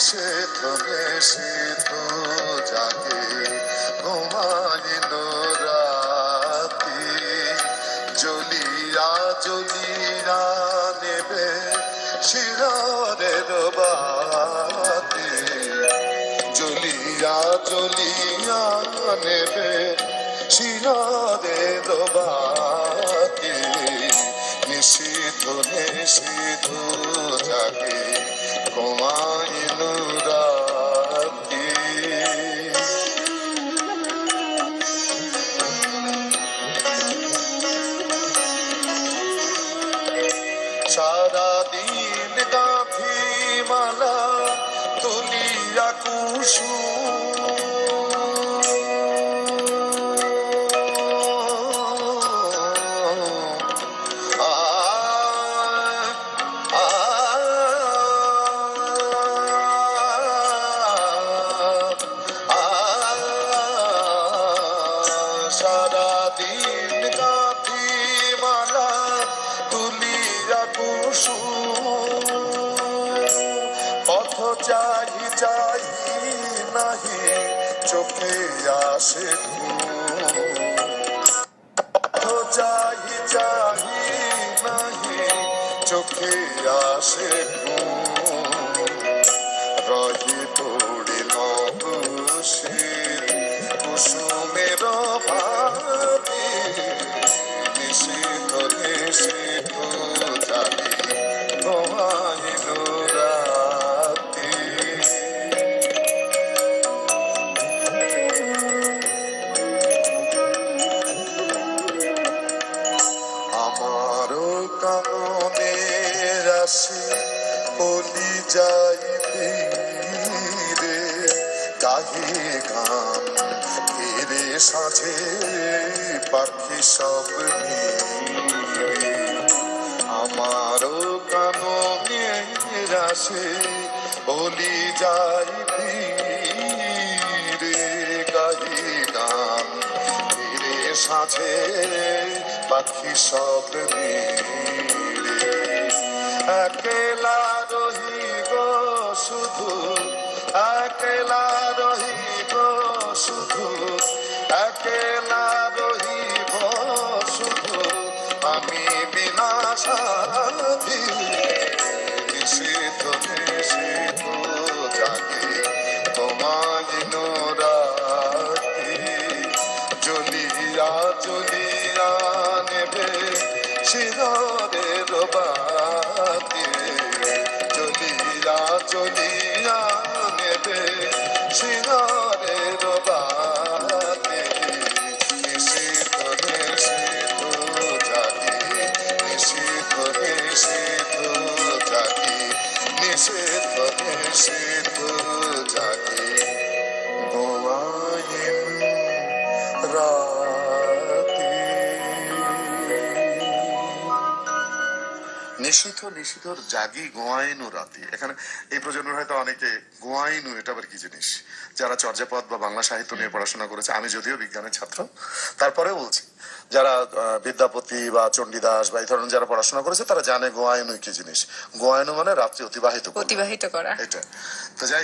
নিষেধ নিষেধ জাগে? ঘুমাইল রাতি। জ্বলিয়া জ্বলিয়া নেবে শিরারের বাতি। জ্বলিয়া জ্বলিয়া নেবে শিরারের বাতি। নিষিদ্ধ নিষিদ্ধ জাগে। রাতি সারাদিন গাঁথি মালা তুলিয়া কুসু তুলিয়া কুসু পথ চাহি চাই নাহি চোখে আসে পথ চাহি চাই নাহি চোখে আসে বলি যাই ফিরে গাহি গান ফিরে সাঝে পাখি সব আমারও কাননে রাশি বলি যাই ফিরে গাহি গান ফিরে সাঝে পাখি সব মিলে একলা सा রাতি নিষিদ্ধর জাগি গোয়াইনু রাতি। এখানে এই প্রজন্মের হয়তো অনেকে গোয়াইনু এটা আবার কি জিনিস? যারা চর্যাপদ বা বাংলা সাহিত্য নিয়ে পড়াশোনা করেছে আমি যদিও বিজ্ঞানের ছাত্র তারপরে বলছি যারা বিদ্যাপতি বা চণ্ডীদাস বা এই ধরনের যারা পড়াশোনা করেছে তারা জানে গোয়াইনু কি জিনিস। গোয়াইনু মানে রাত্রি অতিবাহিত অতিবাহিত করা। এটা। তো যাই হোক,